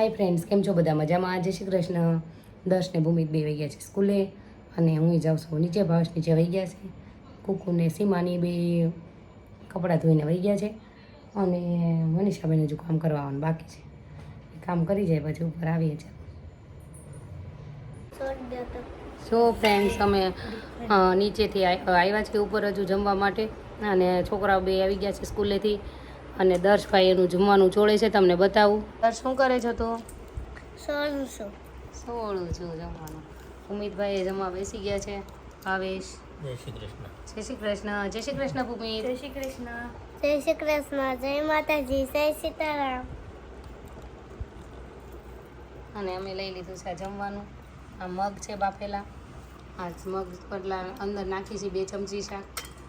Hi friends કેમ છો? બધા મજામાં? જય શ્રી કૃષ્ણ. દર્શને ભૂમિત બે વહી ગયા છે સ્કૂલે અને હું જાઉં છું. નીચે ભાવશ નીચે વહી ગયા છે. કુકુને સીમાની બે કપડાં ધોઈને વહી ગયા છે અને મનીષાબેન હજુ કામ કરવાનું બાકી છે. કામ કરી જાય પછી ઉપર આવીએ છીએ. સો ફ્રેન્ડ્સ અમે નીચેથી આવ્યા છીએ ઉપર હજુ જમવા માટે અને છોકરાઓ બે આવી ગયા છે સ્કૂલેથી. અને દર્શભાઈ એનું જમવાનું જોડે છે તમને બતાવું. દર્શ શું કરે છે તું? છું. સોળું છું જમવાનું. ઉમિતભાઈ જમવા બેસી ગયા છે. ભાવેશ. જય શ્રી કૃષ્ણ. જય શ્રી કૃષ્ણ. જય શ્રી કૃષ્ણ ભૂમિત જય શ્રી કૃષ્ણ. જય શ્રી કૃષ્ણ. જય માતાજી. જય સીતારામ. અને અમે લઈ લીધું છે જમવાનું. આ મગ છે બાફેલા. આ મગ પટલા અંદર નાખી છે બે ચમચી શાક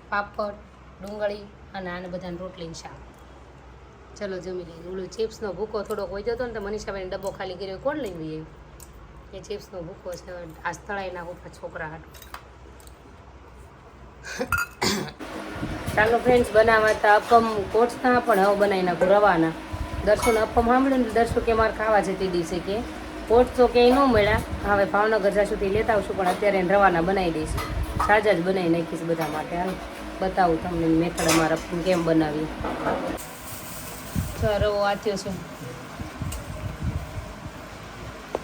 પાપડ ડુંગળી અને આને બધાને રોટલી શાક. ચલો જમી લઈએ. ઓલું ચિપ્સનો ભૂકો થોડોક હોય જતો ને તો મનીષાભાઈ ડબ્બો ખાલી કર્યો કોણ લઈ લઈએ એ? ચિપ્સનો ભૂકો છે. આ સ્થળાઈ નાખું છોકરા હાટું. ચાલો ફ્રેન્ડ્સ બનાવવા હતા અપમ કોટતા પણ હવે બનાવી નાખું રવાના. દર્શન અપમ સાંભળ્યું ને દર્શો કે મારે ખાવા છે તે દિવસે કે કોટ તો ક્યાંય ન મળ્યા. હવે ભાવનગર જા સુધી લેતા આવશું, પણ અત્યારે રવાના બનાવી દઈશ. સાજા જ બનાવી નાખીશ બધા માટે. હાલ, બતાવું તમને મેથડ અમારા કેમ બનાવી રવો આથ્યો છું.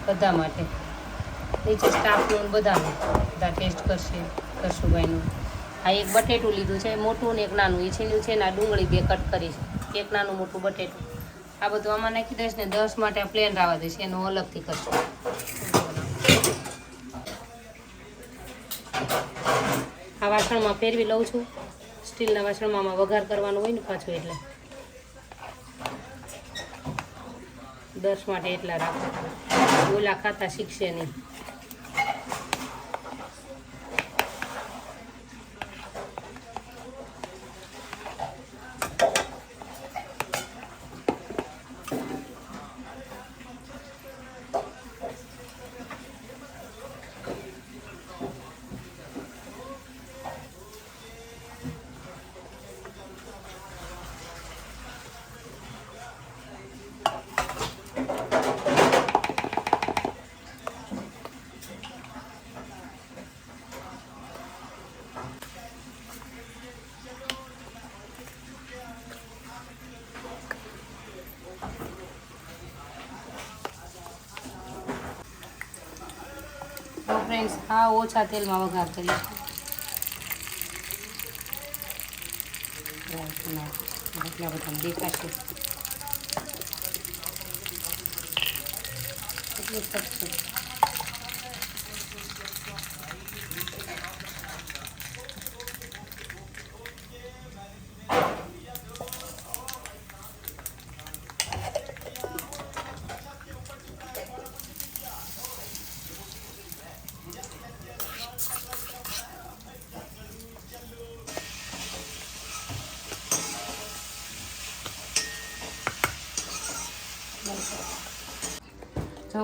બધા માટે. નીચે સ્ટાફનું બધાનું. બધા ટેસ્ટ કરશે કરશુભાઈનું આ એક બટેટું લીધું છે, મોટું ને એક નાનું. એ છીન્યું છે ને આ ડુંગળી બે કટ કરી એક નાનું મોટું બટેટું. આ બધું આમાં નાખી દઈશ ને દસ માટે આ પ્લેન રાવા દઈશ. એનું અલગથી કરશું. આ વાસણમાં ફેરવી લઉં છું. સ્ટીલના વાસણમાં વઘાર કરવાનું હોય ને પાછું એટલે. દસ માટે એટલા રાખો. ઓલા ખાતા શીખશે નહીં. ફ્રેન્ડ્સ આ ઓછા તેલમાં વઘાર કરીશું એટલા બધા દેખાશે. એટલું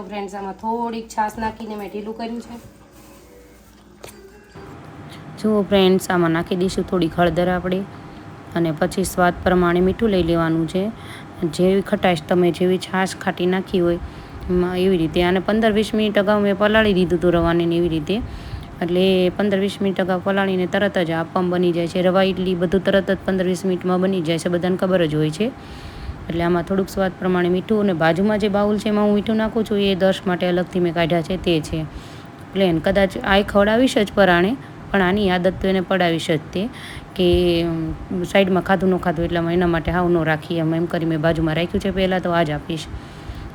સસ્તું ફ્રેન્ડ્સ આમાં થોડીક છાશ નાખીને મેં ઢીલું કર્યું છે. જુઓ ફ્રેન્ડ્સ આમાં નાખી દઈશું થોડીક હળદર આપણે. અને પછી સ્વાદ પ્રમાણે મીઠું લઈ લેવાનું છે. જેવી ખટાશ તમે જેવી છાશ ખાટી નાખી હોય એવી રીતે. અને પંદર વીસ મિનિટ અગાઉ મેં પલાળી દીધું હતું રવાને એવી રીતે. એટલે પંદર વીસ મિનિટ અગાઉ પલાળીને તરત જ આપવામાં બની જાય છે. રવા ઇડલી બધું તરત જ પંદર વીસ મિનિટમાં બની જાય છે. બધાને ખબર જ હોય છે. એટલે આમાં થોડુંક સ્વાદ પ્રમાણે મીઠું અને બાજુમાં જે બાઉલ છે એમાં હું મીઠું નાખું છું, એ દર્શ માટે અલગથી મેં કાઢ્યા છે, તે છે. પ્લેન કદાચ આ ખવડાવીશ જ પરાણે, પણ આની આદત તો એને પડાવીશ જ તે, કે સાઈડમાં ખાધું ન ખાધું, એટલે એના માટે હાવ ન રાખી, એમ એમ કરી મેં બાજુમાં રાખ્યું છે પહેલાં તો આ જ આપીશ.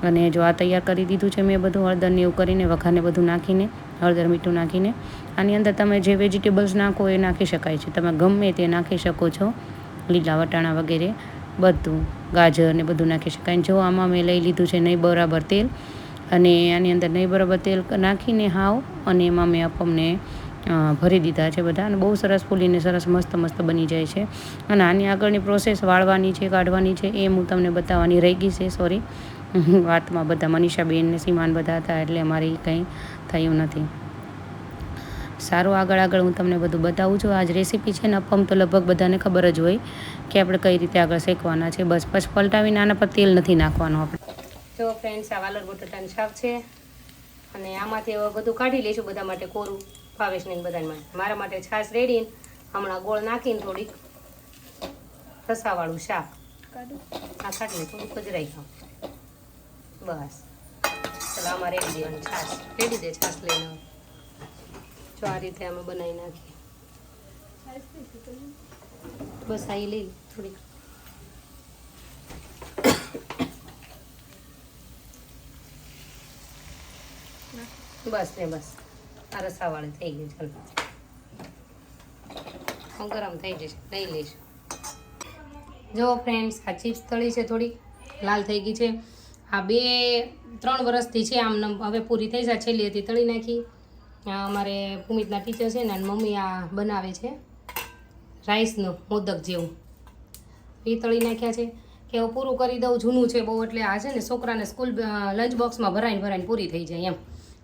અને જો આ તૈયાર કરી દીધું છે મેં બધું, હળદર ને એવું કરીને, વઘારને બધું નાખીને, હળદર મીઠું નાખીને, આની અંદર તમે જે વેજીટેબલ્સ નાખો એ નાખી શકાય છે. તમે ગમે તે નાખી શકો છો, લીલા વટાણા વગેરે. બધું, ગાજર ને બધું નાખી શકાય. જો આમાં મેં લઈ લીધું છે નહીં બરાબર તેલ, અને આની અંદર નહીં બરાબર તેલ નાખીને હાવ, અને એમાં મેં અપમને ભરી દીધા છે બધા. અને બહુ સરસ ફૂલીને સરસ મસ્ત મસ્ત બની જાય છે. અને આની આગળની પ્રોસેસ વાળવાની છે, કાઢવાની છે, એ હું તમને બતાવવાની રહી ગઈ છે સોરી વાતમાં બધા મનીષાબેન ને સીમાન બધા હતા, એટલે અમારી કંઈ થયું નથી. સારું આગળ આગળ હું તમને બધું બતાવું છું. આજ રેસીપી છે ને, અપમ તો લગભગ બધાને ખબર જ હોય કે આપણે કઈ રીતે આગળ શેકવાના છે. બસ પછી પલટાવીને આના પર તેલ નથી નાખવાનું આપણે. જો ફ્રેન્ડ્સ આ વાલર બટાટાનું શાક છે અને આમાંથી હવે બધું કાઢી લઈશું બધા માટે કોરું ભાવેશને ને બધા માટે. મારા માટે છાશ રેડીને હમણાં ગોળ નાખીને થોડીક રસાવાળું શાક. આ કાઢીને થોડુંક જ ખાઉં બસ. ચાલો, આમાં રેડી દેવાની છાશ. રેડી દે છાશ લઈને. જો આ રીતે અમે બનાવી નાખીએ. બસ આ લઈ થોડીક. બસ ને બસ. આ રસાવાળી થઈ ગયું, ચાલો. હું ગરમ થઈ જશે લઈ લઈશું. જો ફ્રેન્ડ્સ આ ચિપ્સ તળી છે થોડી લાલ થઈ ગઈ છે. આ બે, ત્રણ વર્ષથી છે, આમ હવે પૂરી થઈ જાય છેલ્લી હતી, તળી નાખી. અમારે ભૂમિતના ટીચર છે ને મમ્મી આ બનાવે છે રાઈસનું મોદક જેવું. એ તળી નાખ્યા છે. કે હું પૂરું કરી દઉં, જૂનું છે બહુ, એટલે આ છે ને છોકરાને સ્કૂલ લંચ બોક્સમાં ભરાઈને ભરાઈને પૂરી થઈ જાય એમ.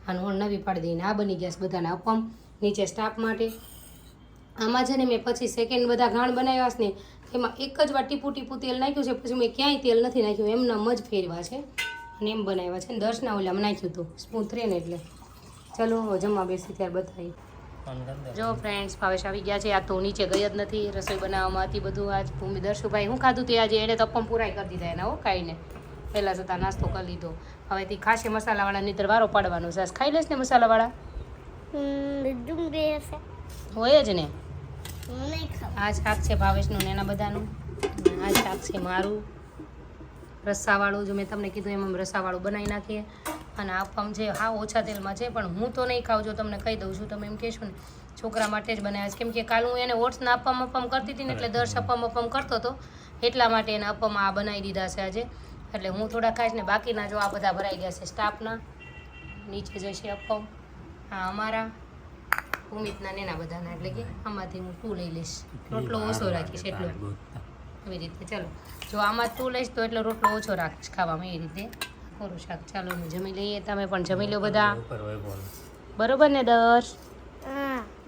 અને હું નવી પાડી દઈને આ બની ગયા છે બધાને અપમ નીચે સ્ટાફ માટે. આમાં છે ને મેં પછી સેકન્ડ બધા ઘાણ બનાવ્યા છે ને, એમાં એક જ વાર ટીપું ટીપું તેલ નાખ્યું છે, પછી મેં ક્યાંય તેલ નથી નાખ્યું, એમના જ ફેરવા છે. અને એમ બનાવ્યા છે. ને દર્શના ઓલામાં નાખ્યું હતું. સ્મૂથ રહે ને એટલે. ચલો હવે જમવા બેસી ત્યારે બતાવી જો ફ્રેન્ડ્સ ભાવેશ આવી ગયા છે. આ તો નીચે ગઈ જ નથી. રસોઈ બનાવવામાં હતી બધું. આજ ભૂમિ દર્શુભાઈ હું ખાધું તે આજે? એણે તપમ પૂરાઈ કરી દીધા એના હો ખાઈને. પહેલાં જતાં નાસ્તો કરી લીધો. હવે તે ખાસી મસાલાવાળા નીતર વારો પાડવાનો છે. ખાઈ લેશ ને મસાલાવાળા? હોય જ ને. હું નહીં આ શાક છે ભાવેશનું ને એના બધાનું. આ શાક છે મારું. રસ્સાવાળું જો મેં તમને કીધું એમ અમે રસ્સાવાળું બનાવી નાખીએ. અને આપમ છે હા ઓછા તેલમાં છે પણ હું તો નહીં ખાઉં જો તમને કહી દઉં છું તમે એમ કહેશો ને છોકરા માટે જ બનાવ્યા છે. કેમ કે કાલ હું એને ઓટ્સના અપમ અપમ કરતી હતી ને એટલે દર્શ અપમ અપમ કરતો હતો. એટલા માટે એને અપમ આ બનાવી દીધા છે આજે. એટલે હું થોડા ખાઈશ ને બાકીના જો આ બધા ભરાઈ ગયા છે સ્ટાફના નીચે જશે અપમ. આ અમારા ભૂમિતના ને એના બધાના એટલે કે આમાંથી હું ટુ લઈ લઈશ. રોટલો ઓછો રાખીશ એટલો. એવી રીતે ચાલો. જો આમાં તું લઈશ તો એટલો રોટલો ઓછો રાખીશ ખાવામાં એ રીતે. કોરું શાક ચાલો હું જમી લઈએ તમે પણ જમી લો બધા. બરોબર ને દર્શ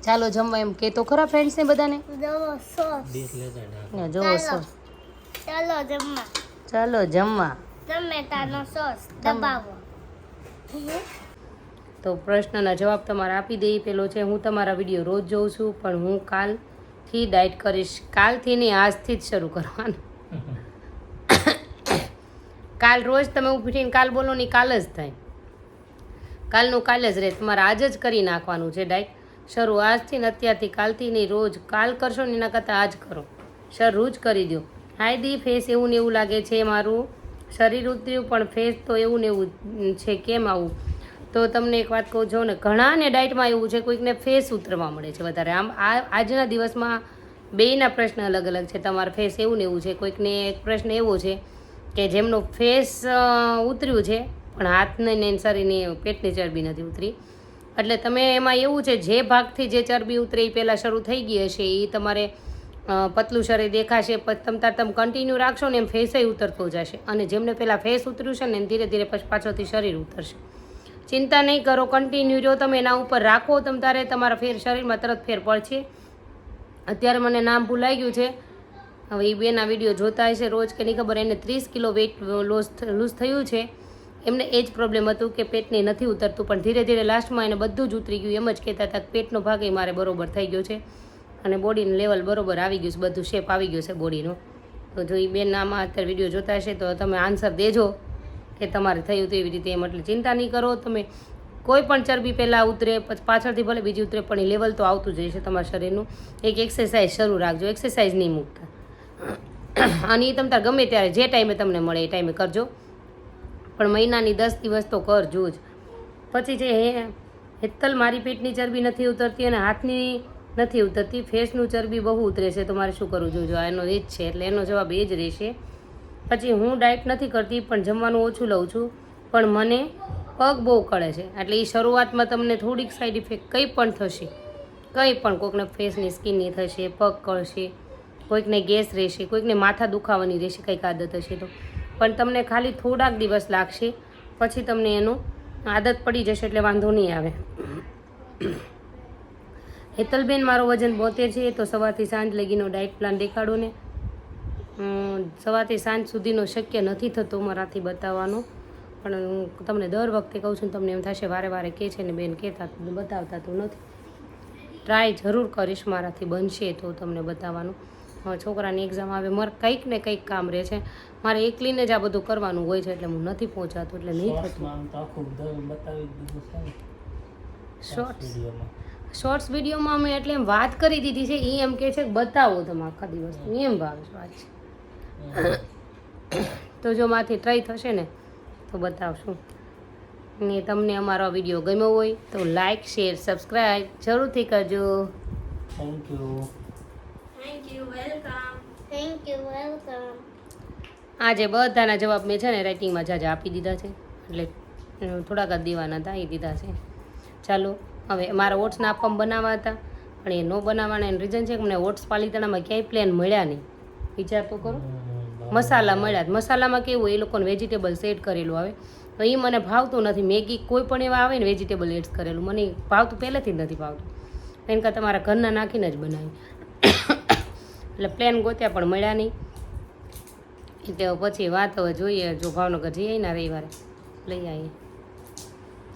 ચાલો જમવા એમ કે તો ખરા ફ્રેન્ડ્સ ને બધાને? દવો સોસ ને જો સો. ચાલો જમવા. ચાલો જમવા. ટમેટાનો સોસ. દબાવો. તો પ્રશ્નના જવાબ તમારે આપી દઈ પેલો છે હું તમારા વીડિયો રોજ જોઉં છું પણ હું કાલથી ડાયટ કરીશ. કાલથી નહીં આજથી જ શરૂ કરવાનું. કાલ રોજ તમે ઉઠીને કાલ બોલો ને કાલ જ થાય. કાલનું કાલ જ રહે. તમારે આજ જ કરી નાખવાનું છે ડાયટ શરૂ આજથી ને અત્યારથી કાલથી નહીં, રોજ કાલ કરશો ને એના કરતાં આજ કરો. શરૂ જ કરી દો હાય દી ફેસ એવું ને એવું લાગે છે મારું. શરીર ઉતર્યું પણ ફેસ તો એવું ને એવું છે, કેમ આવું? તો તમને એક વાત કહું છો ને ઘણાને ડાયટમાં એવું છે, કોઈકને ફેસ ઉતરવા મળે છે વધારે. આમ આ આજના દિવસમાં બેયના પ્રશ્ન અલગ અલગ છે. તમારા ફેસ એવું ને એવું છે, કોઈકને એક પ્રશ્ન એવો છે કે જેમનો ફેસ ઉતર્યું છે, પણ હાથને ને શરીરની પેટની ચરબી નથી ઉતરી. એટલે તમે એમાં એવું છે, જે ભાગથી જે ચરબી ઉતરે એ પહેલાં શરૂ થઈ ગઈ હશે એ તમારે પતલું શરીર દેખાશે, પછી તમ, તાર તમે કન્ટિન્યુ રાખશો ને એમ ફેસે ઉતરતો જશે. અને જેમને પહેલાં ફેસ ઉતર્યું છે ને ધીરે ધીરે પછી પાછળથી શરીર ઉતરશે. ચિંતા નહીં કરો કન્ટિન્યુ રહ્યો તમે એના ઉપર રાખો, તમ તારે તમારા ફેર શરીરમાં તરત ફેર પડશે. અત્યારે મને નામ ભૂલાઈ ગયું છે. હવે એ બેના વીડિયો જોતા હશે રોજ કે નહીં ખબર, એને ત્રીસ કિલો વેઇટ લોસ લૂઝ થયું છે. એમને એ જ પ્રોબ્લેમ હતું કે પેટને નથી ઉતરતું, પણ ધીરે ધીરે લાસ્ટમાં એને બધું જ ઉતરી ગયું. એમ જ કહેતા હતા પેટનો ભાગ એ મારે બરોબર થઈ ગયો છે અને બોડીનું લેવલ બરોબર આવી ગયું છે, બધું શેપ આવી ગયું છે બોડીનું તો જો એ બેન આમાં અત્યારે વીડિયો જોતા હશે તો તમે આન્સર દેજો કે તમારે થયું તો એવી રીતે એમ. એટલે ચિંતા નહીં કરો, તમે કોઈ પણ ચરબી પહેલાં ઉતરે, પછી પાછળથી ભલે બીજી ઉતરે, પણ એ લેવલ તો આવતું જ રહેશે તમારા શરીરનું. એક એક્સરસાઇઝ શરૂ રાખજો એક્સરસાઇઝ નહીં મૂકતા. અને એ તમે તાર ગમે ત્યારે જે ટાઈમે તમને મળે એ ટાઈમે કરજો. પણ મહિનાની દસ દિવસ તો કરજો જ પછી જે હે, હેતલ મારી પેટની ચરબી નથી ઉતરતી અને હાથની નથી ઉતરતી, ફેસનું ચરબી બહુ ઉતરે છે, તો મારે શું કરવું જોઈએ એનો એ જ છે, એટલે એનો જવાબ એ જ રહેશે. પછી હું ડાયટ નથી કરતી, પણ જમવાનું ઓછું લઉં છું. પણ મને પગ બહુ કળે છે, એટલે એ શરૂઆતમાં તમને થોડીક સાઈડ ઇફેક્ટ કંઈ પણ થશે, કંઈ પણ કોઈકને ફેસની સ્કિનની થશે, પગ કળશે કોઈકને ગેસ રહેશે, કોઈકને માથા દુખાવાની રહેશે, કંઈક આદત હશે તો. પણ તમને ખાલી થોડાક દિવસ લાગશે, પછી તમને એનું આદત પડી જશે એટલે વાંધો નહીં આવે. હેતલબેન, મારો વજન બોતેર છે, તો સવારથી સાંજ લગીનો ડાયટ પ્લાન દેખાડો ને. સવારથી સાંજ સુધીનો શક્ય નથી થતો મારાથી બતાવવાનો. પણ હું તમને દર વખતે કહું છું તમને એમ થશે, વારે વારે કે છે ને, બેન કહેતા બતાવતા તો નથી. ટ્રાય જરૂર કરીશ, મારાથી બનશે તો તમને બતાવવાનું. છોકરાની એક્ઝામ આવે મારે કંઈક ને કંઈક કામ રહે છે. મારે એકલીને જ આ બધું કરવાનું હોય છે એટલે હું નથી પહોંચાતું એટલે નહીં થતું. શોર્ટ્સ શોર્ટ્સ વિડીયોમાં. અમે એટલે એમ વાત કરી દીધી છે એ એમ કહે છે કે બતાવો તમે આખા દિવસ. એમ ભાવે છે વાત તો જો માથી ટ્રાય થશે ને તો બતાવશું. ને તમને અમારો વીડિયો ગમ્યો હોય તો લાઈક શેર સબસ્ક્રાઈબ જરૂરથી કરજો. Thank you thank you welcome આજે બધાના જવાબ મેં છે ને રાઇટિંગમાં જાજા આપી દીધા છે. એટલે થોડાક જ દેવાના હતા એ દીધા છે. ચાલો હવે મારા ઓટ્સના આપમ બનાવવા હતા પણ એ ન બનાવવાના. એનું રીઝન છે કે મને ઓટ્સ પાલિતાણામાં ક્યાંય પ્લેન મળ્યા નહીં. વિચાર તો કરો. મસાલા મળ્યા જ. મસાલામાં કેવું હોય, એ લોકોને વેજીટેબલ એડ કરેલું આવે. તો એ મને ભાવતું નથી. મેગી કોઈ પણ એવા આવે ને વેજીટેબલ એડ્સ કરેલું. મને ભાવતું પહેલેથી જ નથી ભાવતું. એમ કરતાં તમારા ઘરના નાખીને જ બનાવી. એટલે પ્લેન ગોત્યા પણ મળ્યા નહીં. એટલે પછી વાત હવે જોઈએ, જો ભાવનગર જઈએ ને રવિવારે, લઈ આવીએ.